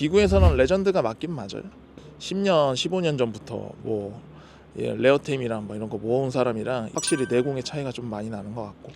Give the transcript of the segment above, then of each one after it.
기구에서는 레전드가 맞긴 맞아요. 10년, 15년 전부터 뭐 예, 레어템이랑 뭐 이런 거 모은 사람이랑 확실히 내공의 차이가 좀 많이 나는 것 같고.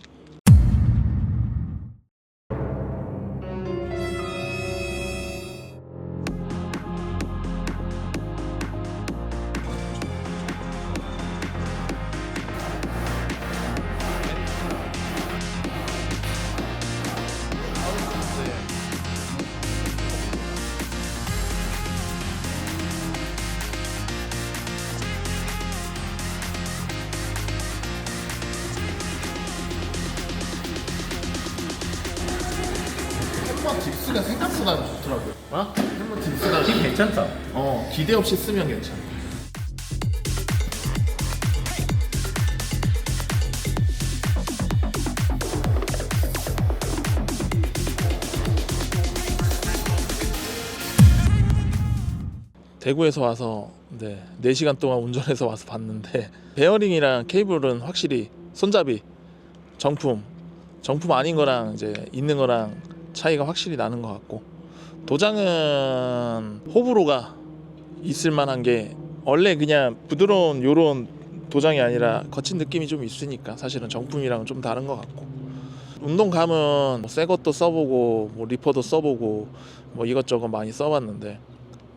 햄버 딥스가 생각보다 좋더라고요. 어? 햄버 딥스가 팁 괜찮다. 어 기대 없이 쓰면 괜찮아. 대구에서 와서 네, 4시간 동안 운전해서 와서 봤는데 베어링이랑 케이블은 확실히 손잡이 정품 정품 아닌 거랑 이제 있는 거랑 차이가 확실히 나는 것 같고 도장은 호불호가 있을 만한 게 원래 그냥 부드러운 요런 도장이 아니라 거친 느낌이 좀 있으니까 사실은 정품이랑은 좀 다른 것 같고 운동감은 뭐새 것도 써보고 뭐 리퍼도 써보고 뭐 이것저것 많이 써봤는데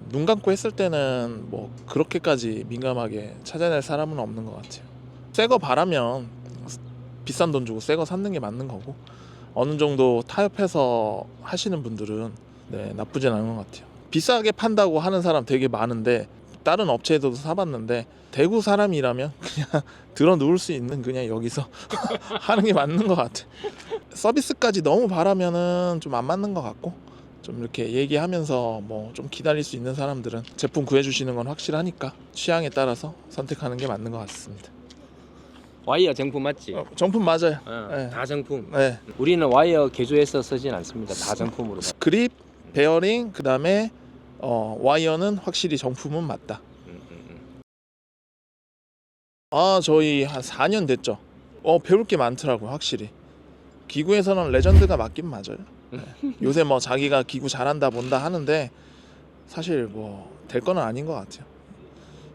눈 감고 했을 때는 뭐 그렇게까지 민감하게 찾아낼 사람은 없는 것 같아요. 새 거 바라면 비싼 돈 주고 새거 사는 게 맞는 거고 어느 정도 타협해서 하시는 분들은 네, 나쁘진 않은 것 같아요. 비싸게 판다고 하는 사람 되게 많은데 다른 업체에서도 사봤는데 대구 사람이라면 그냥 들어 누울 수 있는 그냥 여기서 하는 게 맞는 것 같아. 서비스까지 너무 바라면은 좀 안 맞는 것 같고 좀 이렇게 얘기하면서 뭐 좀 기다릴 수 있는 사람들은 제품 구해주시는 건 확실하니까 취향에 따라서 선택하는 게 맞는 것 같습니다. 와이어 정품 맞지? 어, 정품 맞아요. 어, 네. 다 정품. 네. 우리는 와이어 개조해서 쓰진 않습니다. 다 정품으로. 그립, 베어링, 그 다음에 어, 와이어는 확실히 정품은 맞다. 음, 음, 음. 아 저희 한 4년 됐죠. 어 배울 게 많더라고요 확실히. 기구에서는 레전드가 맞긴 맞아요. 네. 요새 뭐 자기가 기구 잘한다 본다 하는데 사실 뭐될 거는 아닌 것 같아요.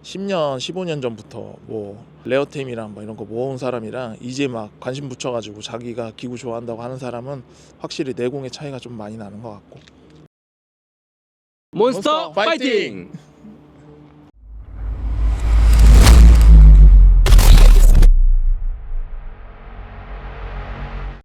10년, 15년 전부터 뭐 레어템이랑 뭐 이런 거 모은 사람이랑 이제 막 관심 붙여가지고 자기가 기구 좋아한다고 하는 사람은 확실히 내공의 차이가 좀 많이 나는 것 같고. 몬스터, 몬스터 파이팅! 파이팅!